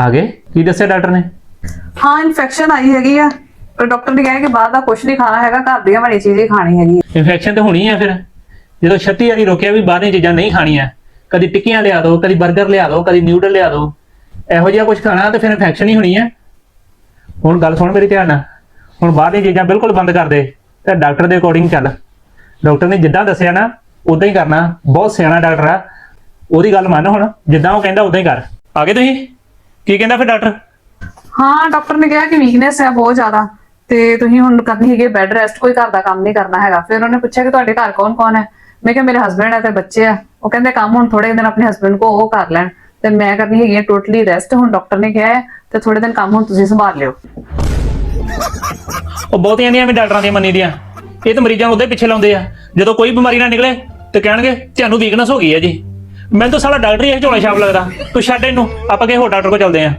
ਆ ਗਏ? ਕੀ ਦੱਸਿਆ ਡਾਕਟਰ ਨੇ? ਹਾਂ ਇਨਫੈਕਸ਼ਨ ਆਈ ਹੈਗੀ ਆ। ਪਰ ਡਾਕਟਰ ਨੇ ਕਿਹਾ ਕਿ ਬਾਹਰ ਦਾ ਕੁਝ ਨਹੀਂ ਖਾਣਾ ਹੈਗਾ ਘਰ ਦੀਆਂ ਬਣੀ ਚੀਜ਼ ਹੀ ਖਾਣੀ ਹੈਗੀ। ਇਨਫੈਕਸ਼ਨ ਤਾਂ ਹੋਣੀ ਆ ਫਿਰ। ਜਦੋਂ 36 ਵਾਰੀ ਰੋਕਿਆ ਵੀ ਬਾਹਰਲੀਆਂ ਚੀਜ਼ਾਂ ਨਹੀਂ ਖਾਣੀਆਂ ਕਦੀ ਟਿੱਕੀਆਂ ਲਿਆ ਦਿਓ ਕਦੀ 버ਗਰ ਲਿਆ ਦਿਓ ਕਦੀ ਨਿਊਡਲ ਲਿਆ ਦਿਓ ਇਹੋ ਜਿਹਾ ਕੁਝ ਖਾਣਾ ਤੇ ਫਿਰ ਇਨਫੈਕਸ਼ਨ ਹੀ ਹੋਣੀ ਆ। ਹੁਣ ਗੱਲ ਸੁਣ ਮੇਰੀ ਧਿਆਨ ਨਾਲ। ਹੁਣ ਬਾਹਰਲੀਆਂ ਚੀਜ਼ਾਂ ਬਿਲਕੁਲ ਬੰਦ ਕਰ ਦੇ ਤੇ ਡਾਕਟਰ ਦੇ ਅਕੋਰਡਿੰਗ ਚੱਲ। ਡਾਕਟਰ ਨੇ ਜਿੱਦਾਂ ਦੱਸਿਆ ਨਾ ਉਦਾਂ ਹੀ ਕਰਨਾ। ਬਹੁਤ ਸਿਆਣਾ ਡਾਕਟਰ ਆ। ਉਹਦੀ ਗੱਲ ਮੰਨ ਹੁਣ ਜਿੱਦਾਂ ਉਹ ਕਹਿੰਦਾ ਉਦਾਂ ਹੀ ਕਰ। ਆ ਗਏ ਤੁਸੀਂ? ਕੀ ਕਹਿੰਦਾ ਫਿਰ ਡਾਕਟਰ? ਹਾਂ ਡਾਕਟਰ ਨੇ ਕਿਹਾ ਕਿ ਵੀਕਨੈਸ ਹੈ ਬਹੁਤ ਜ਼ਿਆਦਾ ਤੇ ਤੁਸੀਂ ਹੁਣ ਕਰਨੀ ਹੈਗੀ ਬੈੱਡ ਰੈਸਟ ਕੋਈ ਘਰ ਦਾ ਕੰਮ ਨਹੀਂ ਕਰਨਾ ਹੈਗਾ। ਫਿਰ ਉਹਨੇ ਪੁੱਛਿਆ ਕਿ ਤੁਹਾਡੇ ਘਰ ਕੌਣ ਕੌਣ ਹੈ? ਮੈਂ ਕਿਹਾ ਮੇਰੇ ਹਸਬੰਡ ਹੈ ਤੇ ਬੱਚੇ ਆ। ਉਹ ਕਹਿੰਦੇ ਕੰਮ ਹੁਣ ਥੋੜੇ ਦਿਨ ਆਪਣੇ ਹਸਬੰਡ ਕੋ ਉਹ ਕਰ ਲੈਣ। ਤੇ ਮੈਂ ਕਰਨੀ ਹੈਗੀ ਹੈ ਟੋਟਲੀ ਰੈਸਟ ਹੁਣ ਡਾਕਟਰ ਨੇ ਕਿਹਾ ਹੈ ਤੇ ਥੋੜੇ ਦਿਨ ਕੰਮ ਹੁਣ ਤੁਸੀਂ ਸੰਭਾਲ ਲਿਓ। ਉਹ ਬਹੁਤੀਆਂ ਦੀਆਂ ਵੀ ਡਾਕਟਰਾਂ ਦੀਆਂ ਮੰਨੀ ਦੀਆਂ। ਇਹ ਤਾਂ ਮਰੀਜ਼ਾਂ ਨੂੰ ਉਹਦੇ ਪਿੱਛੇ ਲਾਉਂਦੇ ਆ। ਜਦੋਂ ਕੋਈ ਬਿਮਾਰੀ ਨਾ ਨਿਕਲੇ ਤੇ ਕਹਿਣਗੇ ਤੁਹਾਨੂੰ ਵੀਕਨੈਸ ਹੋ ਗਈ ਹੈ ਜੀ। ਮੈਨੂੰ ਤਾਂ ਸਾਲਾ ਡਾਕਟਰ ਹੀ ਇਹ ਝੋਲਾ ਛਾਪ ਲੱਗਦਾ। ਤੂੰ ਛੱਡ ਇਹਨੂੰ, ਆਪਾਂ ਕਿਸੇ ਹੋਰ ਡਾਕਟਰ ਕੋਲ ਚੱਲਦੇ ਆਂ